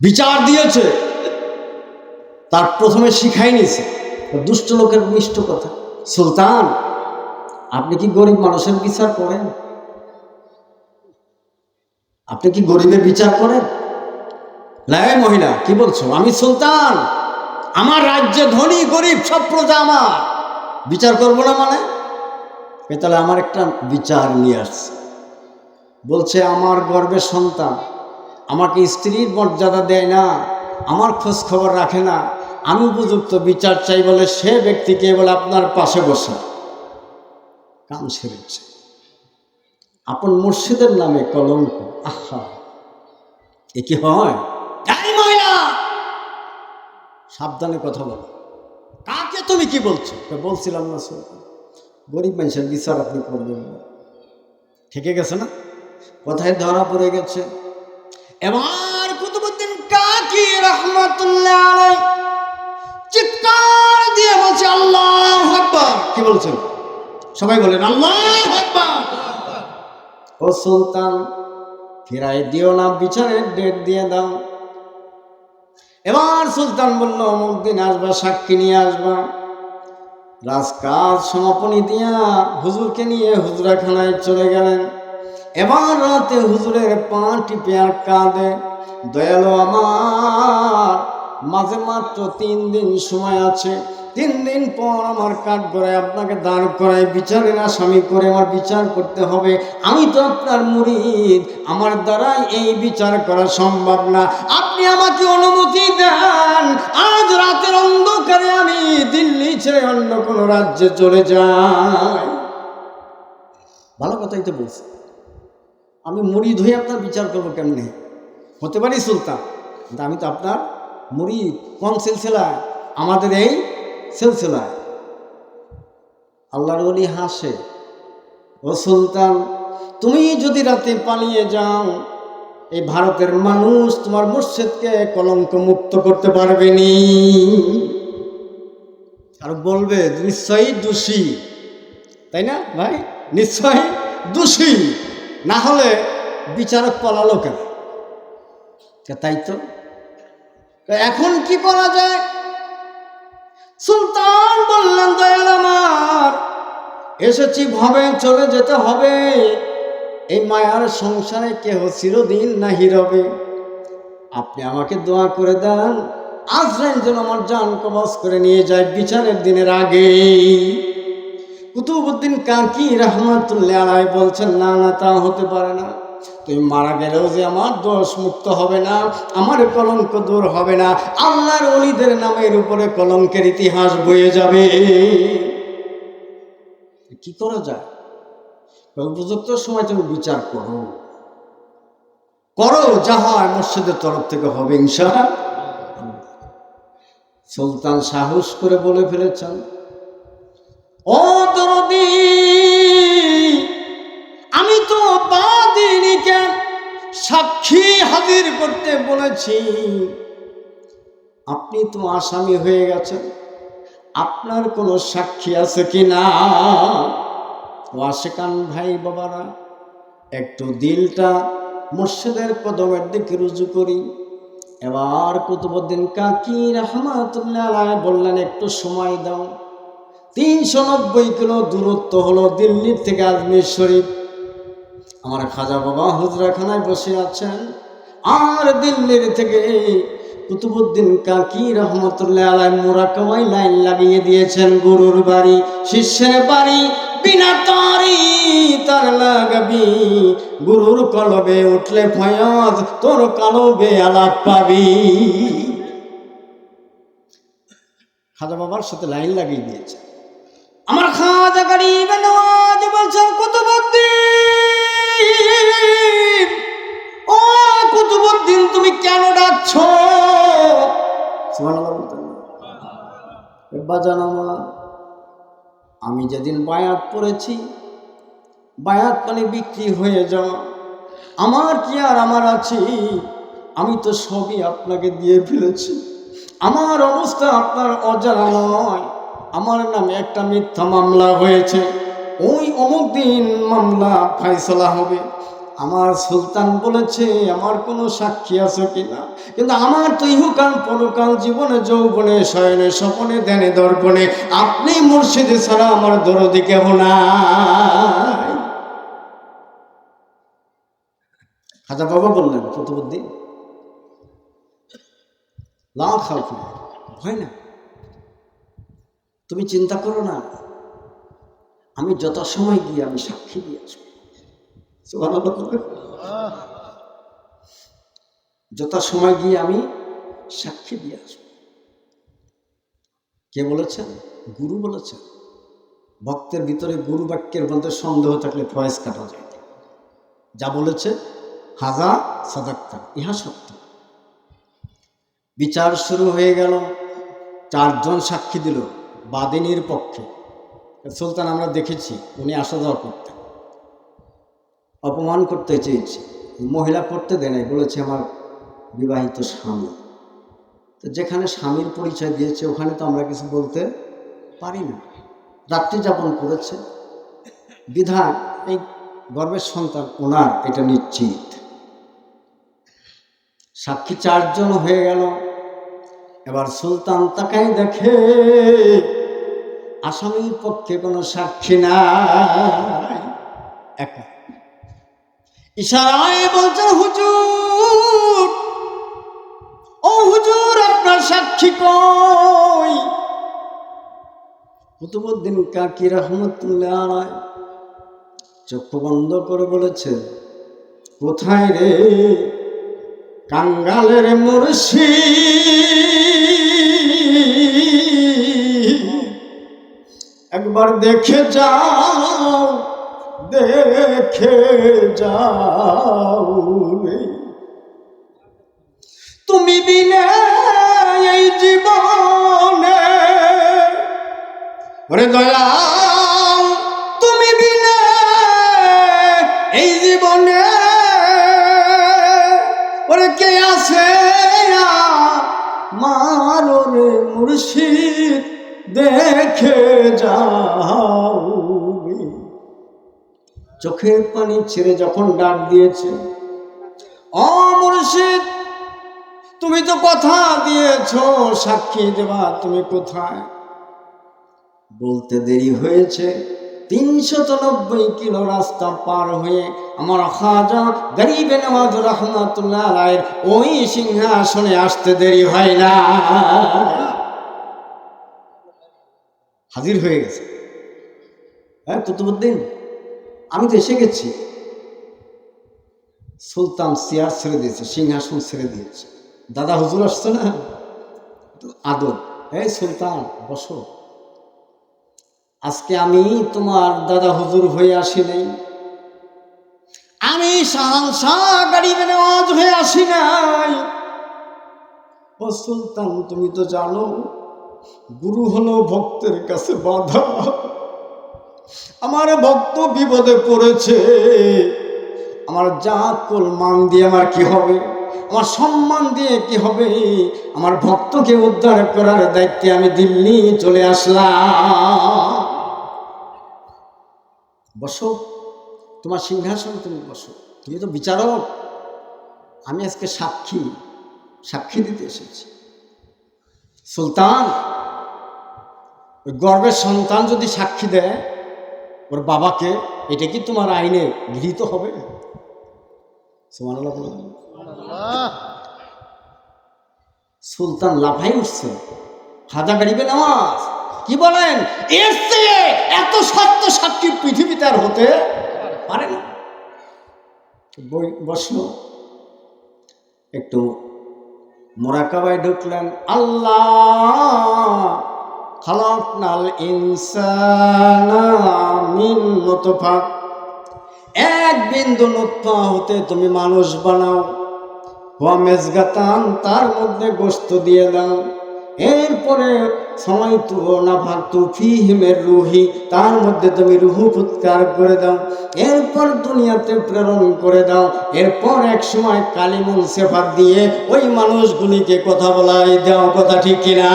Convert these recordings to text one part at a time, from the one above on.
বিচার দিয়েছে। তার প্রথমে শিখাই নিছে দুষ্ট লোকের মিষ্ট কথা। সুলতান, আপনি কি গরিব মানুষের বিচার করেন? আপনি কি গরিবের বিচার করেন? লাই মহিলা, কি বলছো? আমি সুলতান। আমার রাজ্যে ধনী, গরিব, সব প্রজা আমার। বিচার করব না মানে? তাহলে আমার একটা বিচার নিয়ে আসছে। বলছে, আমার গর্বের সন্তান। আমাকে স্ত্রীর মর্যাদা দেয় না, আমার খোঁজ খবর রাখে না। আমি উপযুক্ত বিচার চাই বলে সে ব্যক্তিকে বলে আপনার পাশে বসে। কাম সেরেছে আপন মুর্শিদের নামে কলঙ্ক। আহা! এ কি হয়? সাবধানে কথা বলো। কাকে তুমি কি বলছো? বলছিলাম না গরিব মানুষের বিচার আপনি করবেন ঠেকে গেছে না? কোথায় ধরা পড়ে গেছে। এবার কুতুবুদ্দিন কাকি রহমতুল্লাহ চিৎকার দিয়ে বলছে, আল্লাহ কি বলছেন? সবাই বলেন, আল্লাহ ও সুলতান, ফিরাই দিও না, বিচারের ডেট দিয়ে দাও। এবার সুলতান বলল, অমুক দিন আসবা, সাক্ষী নিয়ে আসবা। রাজকাজ, সমাপনী দিয়া হুজুরকে নিয়ে হুজরাখানায় চলে গেলেন। এবার রাতে হুজুরের পা টিপে আর কাঁদে। দয়ালু আমার, মাঝে মাত্র তিন দিন সময় আছে। তিন দিন পর আমার কাঠ করে আপনাকে দাঁড় করায়, বিচারের আসামি করে আমার বিচার করতে হবে। আমি তো আপনার মুরিদ, আমার দ্বারা এই বিচার করা সম্ভব না। আপনি আমাকে অনুমতি দেন, আজ রাতের অন্ধকারে আমি দিল্লি ছেড়ে অন্য কোনো রাজ্যে চলে যাই। ভালো কথাই তো বলছি আমি মুড়ি ধুয়ে আপনার বিচার করব কেমনে? হতে পারি সুলতান, কিন্তু আমি তো আপনার মুড়ি কোন সিলসিলায়? আমাদের এই সিলসিলায়। আল্লাহর অলি হাসে, ও সুলতান, তুমি যদি রাতে পালিয়ে যাও, এই ভারতের মানুষ তোমার মসজিদকে কলঙ্ক মুক্ত করতে পারবে নি। আর বলবে, নিশ্চয়ই দোষী। তাই না ভাই? নিশ্চয়ই দোষী। না হলে বিচারক পলালো কেন? তাই তো? এখন কি করা যায়? সুলতান বললেন, দয়াল আমার, এসেছি, ভাবে, চলে যেতে হবে। এই মায়ার সংসারে কেহ চিরদিন নাহি রবে। আপনি আমাকে দোয়া করে দেন, আজরাইল যেন আমার জান কবজ করে নিয়ে যায় বিচারের দিনের আগে কুতুবুদ্দিন কাকি রহমাতুল্লাহ বলছেন, না না, তা হতে পারে না। তুমি মারা গেলেও যে আমার দোষ মুক্ত হবে না, আমার কলঙ্ক দূর হবে না, আল্লাহর অলিদের নামের উপরে কলঙ্কের ইতিহাস বয়ে যাবে। কি করা যায়? উপযুক্ত সময় তুমি বিচার করো। করো যা হয় মসজিদের তরফ থেকে হবে ইনশা সুলতান সাহস করে বলে ফেলেছেন। ও দরদি, আমি তো বাদিনীকে সাক্ষী হাজির করতে বলেছি। আপনি তো আসামি হয়ে গেছেন। আপনার কোনো সাক্ষী আছে কি না? ওয়াশেকান ভাই বাবারা, একটু দিলটা মুর্শিদের কদমের দিকে রুজু করি। এবার কুতুবুদ্দিন কাকি রহমাতুল্লাহ বললেন, একটু সময় দাও। তিনশো নব্বই কিলো দূরত্ব হলো দিল্লির থেকে আজমির শরীফ। আমার খাজা বাবা হুজরাখানায় বসে আছেন। আর দিল্লির থেকে কুতুবুদ্দিন কাকি রহমতুল্লাহ আলাই মোরাকামাই লাইন লাগিয়ে দিয়েছেন গরুর বাড়ি, শিষ্যের বাড়ি। বিনা তারি তার লাগাবি। গুরুর কলবে উঠলে ফয়াজ, তোর কলবে আলাপ পাবি। খাজা বাবার সাথে লাইন লাগিয়ে দিয়েছে আমার খাজা গরিব নওয়াজ বলছেন, কুতুবুদ্দিন, ও কুতুবুদ্দিন, তুমি কেন ডাকছ? বাজান আমার আমি যেদিন বায়াত পড়েছি, বায়াত মানে বিক্রি হয়ে যাওয়া। আমার কি আর আমার আছে? আমি তো সবই আপনাকে দিয়ে ফেলেছি। আমার অবস্থা আপনার অজানা নয়। আমার নামে একটা মিথ্যা মামলা হয়েছে। ওই অমুক দিন মামলা ফাইসলা হবে। আমার সুলতান বলেছে, আমার কোনো সাক্ষী আছে কিনা? কিন্তু আমার তো ইহুকাল পরকাল জীবনে, যৌবনে, শয়নে, স্বপনে, ধ্যানে, দর্পণে আপনি মুর্শিদে ছাড়া আমার দরদি কেহ নাই। খাজা বাবা বললেন লাও খাও ভয় না? তুমি চিন্তা করো না। আমি যত সময় গিয়ে আমি সাক্ষী দিয়ে আসব। সুবহানাল্লাহ যত সময় গিয়ে আমি সাক্ষী দিয়ে আসব। কে বলেছেন? গুরু বলেছেন। ভক্তের ভিতরে গুরু বাক্যের মধ্যে সন্দেহ থাকলে ফয়েজ কাটা যায়। যা বলেছে, হাজা সাদাক্তা, ইহা সত্য। বিচার শুরু হয়ে গেল। চারজন সাক্ষী দিল। বাদিনীর পক্ষে। সুলতান আমরা দেখেছি, উনি আসা যাওয়া করতেন। অপমান করতে চেয়েছে। মহিলা করতে দেয় নাই, বলেছে আমার বিবাহিত স্বামী। তো যেখানে স্বামীর পরিচয় দিয়েছে, ওখানে তো আমরা কিছু বলতে পারি না। রাত্রি যাপন করেছে। বিধান, এই গর্বের সন্তান, ওনার এটা নিশ্চিত। সাক্ষী চারজন হয়ে গেল। এবার সুলতান তাকাই দেখে আসামির পক্ষে কোনো সাক্ষী নাই। একা ইশারায় বলছে হুজুর, ও হুজুর, আপনার সাক্ষী কই? কুতুবুদ্দিন কাকি রহমতুল্লাহ চক্ষু বন্ধ করে বলেছে কোথায় রে? কাঙ্গালের মুর্শি একবার দেখে যাও দেখে যাও। তুমি বিনে এই জীবনে ওরে দয়াল, তুমি বিনে এই জীবনে ওরে কে আছে মারো রে মুর্শিদ দেখে যাও চোখের পানি ছেড়ে যখন ডাক দিয়েছে, অ মুর্শিদ, তুমি তো কথা দিয়েছ, সাক্ষী দেবা, তুমি কোথায়? বলতে দেরি হয়েছে, তিনশত নব্বই কিলো রাস্তা পার হয়ে আমার খাজা গরিবে নওয়াজ রহমতুল্লাহ রায়ের ওই সিংহাসনে আসতে দেরি হয় না হাজির হয়ে গেছে। হ্যাঁ কুতুবুদ্দিন আমি তো এসে গেছি। সুলতান চেয়ার ছেড়ে দিয়েছে, সিংহাসন ছেড়ে দিয়েছে। দাদা হুজুর আসছে না? আদর। এই সুলতান, বসো। আজকে আমি তোমার দাদা হুজুর হয়ে আসি নাই। আমি হয়ে আসি নাই। ও সুলতান, তুমি তো জানো গুরু হলো ভক্তের কাছে বাধা। আমার ভক্ত বিপদে পড়েছে। আমার জাত, কুল, মান দিয়ে আমার কি হবে? আমার সম্মান দিয়ে কি হবে? আমার ভক্তকে উদ্ধার করার দায়িত্বে আমি দিল্লি চলে আসলাম। বসো, তোমার সিংহাসন তুমি বসো। তুমি তো বিচারক। আমি আজকে সাক্ষী সাক্ষী দিতে এসেছি। সুলতান গর্বের সন্তান যদি সাক্ষী দেয় ওর বাবাকে এটা কি তোমার আইনে গৃহীত হবে? সুলতান লাফাই উঠছে। হাজা গাড়িবে নামাজ কি বলেন? এর চেয়ে এত সত্য সাক্ষী পৃথিবীতে আর হতে পারে না। বই বসল। একটু মোরাকাবায় ঢুকলেন, আল্লাহ খালাকনাল ইনসানা মিন নুতফা এক বিন্দু নুতফা হতে তুমি মানুষ বানাও। হুয়া মেজগাতান তার মধ্যে গোস্ত দিয়ে দাও। এরপরে সময় তু না ভাগ তু ফি হিমের রুহি, তার মধ্যে তুমি রুহু ফুৎকার করে দাও। এরপর দুনিয়াতে প্রেরণ করে দাও। এরপর এক সময় কালিমুন সেফার দিয়ে ওই মানুষগুলিকে কথা বলাই দাও কথা ঠিক কিনা?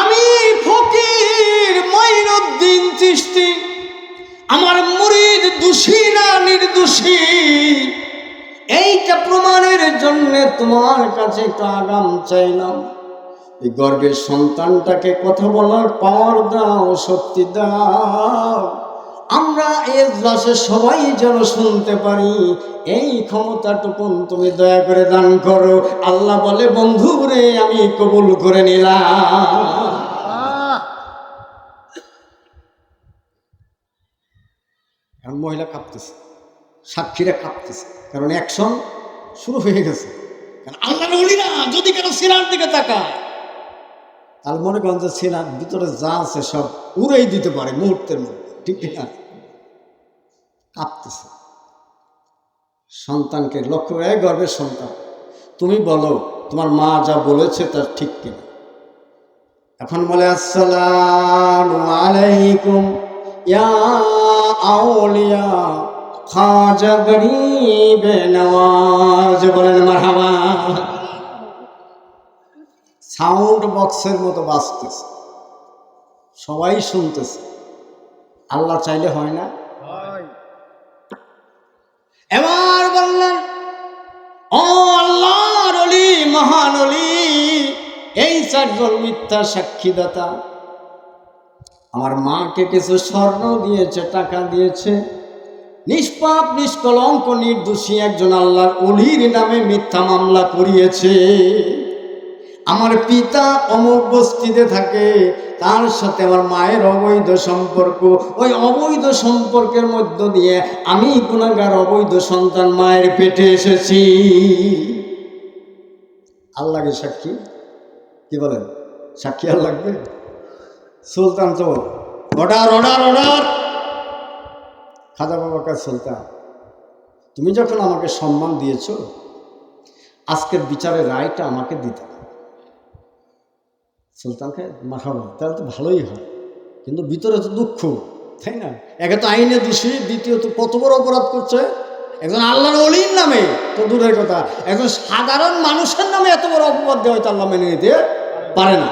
আমি ফকির মঈনুদ্দিন চিশতি। আমার মুরিদ দোষী না নির্দোষী? এইটা প্রমাণের জন্য তোমার কাছে একটু আগাম চাইলাম এই গর্বের সন্তানটাকে কথা বলার পাওয়ার দাও, শক্তি দাও। আমরা এর ক্লাসে সবাই যেন শুনতে পারি, এই ক্ষমতাটুকুন তুমি দয়া করে দান করো। আল্লাহ বলে, বন্ধু রে, আমি কবুল করে নিলাম। মহিলা কাঁপতেছে। সাক্ষীরা কাঁপতেছে। কারণ অ্যাকশন শুরু হয়ে গেছে। কারণ আল্লাহ যদি কেন সিনার দিকে তাকায়, তাহলে মনে করেন যে সিনার ভিতরে যা আছে সব উড়েই দিতে পারে মুহূর্তের মধ্যে। ঠিক না কাঁপতেছে। সন্তানকে লক্ষ্য করে গর্বের সন্তান, তুমি বলো, তোমার মা যা বলেছে তার ঠিক কিনা? এখন বলে, আসসালাম আলাইকুম, ইয়া আউলিয়া খাজা গরিব নওয়াজ বলেন মারহাবা। সাউন্ড বক্সের মতো বাজতেছে। সবাই শুনতেছে। আল্লাহ চাইলে হয় না? এবার বললেন ও আল্লাহর অলি মহান অলি এই চারজন মিথ্যা সাক্ষীদাতা আমার মাকে কিছু স্বর্ণ দিয়েছে টাকা দিয়েছে নিষ্পাপ, নিষ্কলঙ্ক, নির্দোষী একজন আল্লাহর অলির নামে মিথ্যা মামলা করিয়েছে। আমার পিতা অমুক বস্তিতে থাকে, তার সাথে আমার মায়ের অবৈধ সম্পর্ক। ওই অবৈধ সম্পর্কের মধ্য দিয়ে আমি গুণাগার, অবৈধ সন্তান মায়ের পেটে এসেছি। আল্লাহকে সাক্ষী? কি বলেন? সাক্ষী আর লাগবে? সুলতান তো অর্ডার অর্ডার অর্ডার! খাজা বাবাকা সুলতান, তুমি যখন আমাকে সম্মান দিয়েছ, আজকের বিচারের রায়টা আমাকে দিতে। সুলতানকে মাখাবো তাহলে তো ভালোই হয়। কিন্তু ভিতরে তো দুঃখ, তাই না? একে তো আইনে দোষী, দ্বিতীয়ত কত বড় অপরাধ করছে? একজন আল্লাহর অলির নামে, তো দূরের কথা। একজন সাধারণ মানুষের নামে এত বড় অপবাদ দেওয়া হয়তো আল্লাহ মেনে নিতে পারে না।